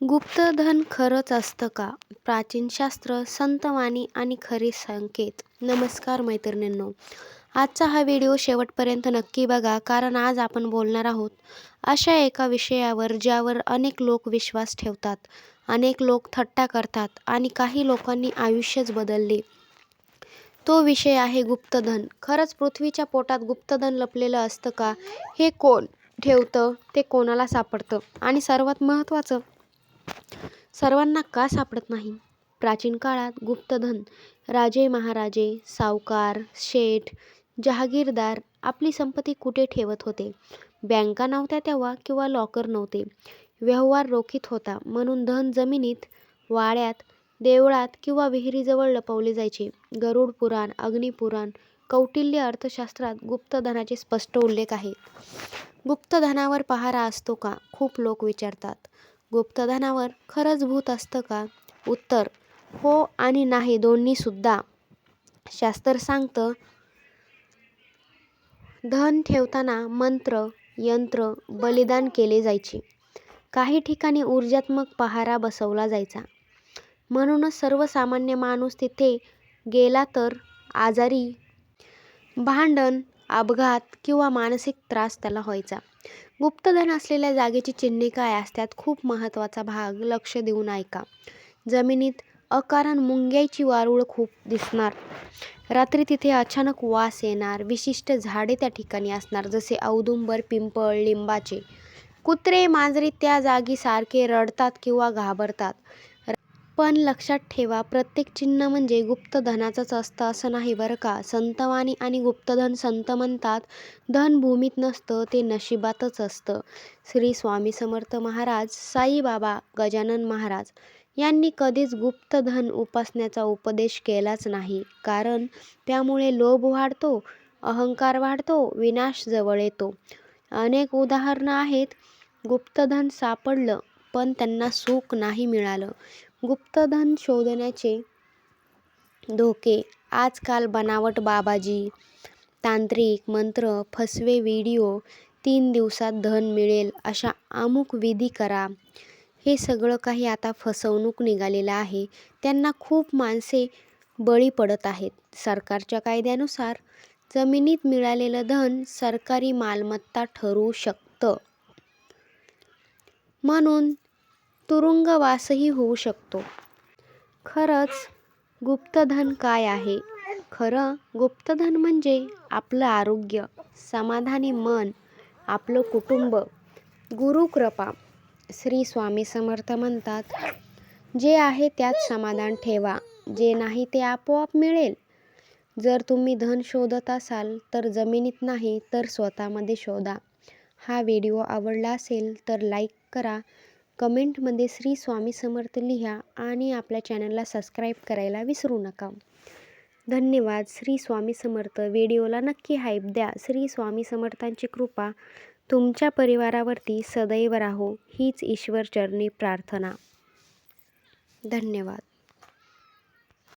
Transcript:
गुप्तधन खरंच असतं का? प्राचीन शास्त्र, संतवाणी आणि खरे संकेत. नमस्कार मैत्रिणींनो, आजचा हा व्हिडिओ शेवटपर्यंत नक्की बघा कारण आज आपण बोलणार आहोत अशा एका विषयावर ज्यावर अनेक लोक विश्वास ठेवतात, अनेक लोक थट्टा करतात आणि काही लोकांनी आयुष्यच बदलले. तो विषय आहे गुप्तधन. खरंच पृथ्वीच्या पोटात गुप्तधन लपलेलं असतं का? हे कोण ठेवतं? ते कोणाला सापडतं? आणि सर्वात महत्त्वाचं, सर्वांना का सापडत नाही? प्राचीन काळात गुप्तधन राजे महाराजे, सावकार, शेठ, जहागीरदार आपली संपत्ती कुठे ठेवत होते? बँका नव्हत्या तेव्हा किंवा लॉकर नव्हते. व्यवहार रोखीत होता म्हणून धन जमिनीत, वाड्यात, देवळात किंवा विहिरीजवळ लपवले जायचे. गरुड पुराण, अग्निपुराण, कौटिल्य अर्थशास्त्रात गुप्तधनाचे स्पष्ट उल्लेख आहेत. गुप्तधनावर पहारा असतो का? खूप लोक विचारतात. गुप्तधनावर खरंच भूत असतं का? उत्तर हो आणि नाही दोन्हीसुद्धा. शास्त्र सांगतं, धन ठेवताना मंत्र, यंत्र, बलिदान केले जायचे. काही ठिकाणी ऊर्जात्मक पहारा बसवला जायचा. म्हणूनच सर्वसामान्य माणूस तिथे गेला तर आजारी, भांडण, अपघात किंवा मानसिक त्रास त्याला व्हायचा. गुप्तधन असलेल्या जागेची चिन्हे काय असतात? खूप महत्त्वाचा भाग. लक्ष देऊन ऐका. जमिनीत अकारण मुंग्यांची वारूळ खूप दिसणार. रात्री तिथे अचानक वास येणार. विशिष्ट झाडे त्या ठिकाणी असणार जसे औदुंबर, पिंपळ, लिंबाचे. कुत्रे, मांजरी त्या जागी सारखे रडतात किंवा घाबरतात. पण लक्षात ठेवा प्रत्येक चिन्ह म्हणजे गुप्तधनाचंच असतं असं नाही बरं का. संतवाणी आणि गुप्तधन संत म्हणतात, धन भूमीत नसतं ते नशिबातच असतं. श्री स्वामी समर्थ महाराज, साईबाबा, गजानन महाराज यांनी कधीच गुप्तधन उपासण्याचा उपदेश केलाच नाही. कारण त्यामुळे लोभ वाढतो, अहंकार वाढतो, विनाश जवळ येतो. अनेक उदाहरणं आहेत. गुप्तधन सापडलं पण त्यांना सुख नाही मिळालं. गुप्तधन शोधण्याचे धोके आजकाल बनावट बाबाजी, तांत्रिक, मंत्र, फसवे व्हिडिओ, तीन दिवसात धन मिळेल अशा अमुक विधी करा. हे सगळं काही आता फसवणूक निघालेलं आहे. त्यांना खूप माणसे बळी पडत आहेत. सरकारच्या कायद्यानुसार जमिनीत मिळालेलं धन सरकारी मालमत्ता ठरू शकतं. म्हणून तुरुंगवासही होऊ शकतो. खरंच गुप्तधन काय आहे? खरं गुप्तधन म्हणजे आपलं आरोग्य, समाधानी मन, आपलं कुटुंब, गुरुकृपा. श्री स्वामी समर्थ म्हणतात, जे आहे त्यात समाधान ठेवा. जे नाही ते आपोआप मिळेल. जर तुम्ही धन शोधत असाल तर जमिनीत नाही तर स्वतःमध्ये शोधा. हा व्हिडिओ आवडला असेल तर लाईक करा, कमेंटमध्ये श्री स्वामी समर्थ लिहा आणि आपल्या चॅनलला सबस्क्राईब करायला विसरू नका. धन्यवाद. श्री स्वामी समर्थ. व्हिडिओला नक्की हाईप द्या. श्री स्वामी समर्थांची कृपा तुमच्या परिवारावरती सदैव राहो हीच ईश्वरचरणी प्रार्थना. धन्यवाद.